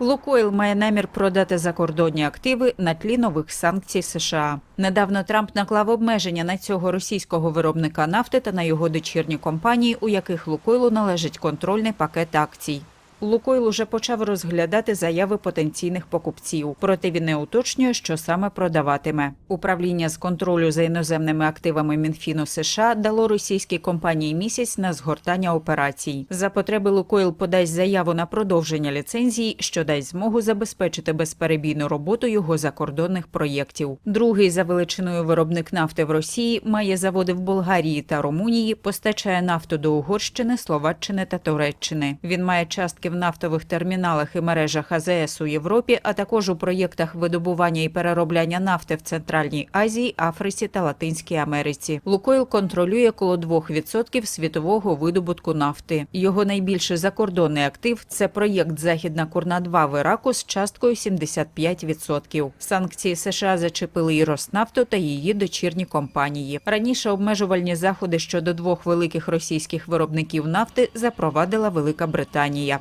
Лукойл має намір продати закордонні активи на тлі нових санкцій США. Недавно Трамп наклав обмеження на цього російського виробника нафти та на його дочірні компанії, у яких Лукойлу належить контрольний пакет акцій. Лукойл уже почав розглядати заяви потенційних покупців, проте він не уточнює, що саме продаватиме. Управління з контролю за іноземними активами Мінфіну США дало російській компанії місяць на згортання операцій. За потреби Лукойл подасть заяву на продовження ліцензії, що дасть змогу забезпечити безперебійну роботу його закордонних проєктів. Другий за величиною виробник нафти в Росії має заводи в Болгарії та Румунії, постачає нафту до Угорщини, Словаччини та Туреччини. Він має частки в нафтових терміналах і мережах АЗС у Європі, а також у проєктах видобування і переробляння нафти в Центральній Азії, Африці та Латинській Америці. Лукойл контролює коло 2% світового видобутку нафти. Його найбільший закордонний актив це проєкт Західна Курна 2 в Іраку з часткою 75%. Санкції США зачепили і Роснафту та її дочірні компанії. Раніше обмежувальні заходи щодо двох великих російських виробників нафти запровадила Велика Британія.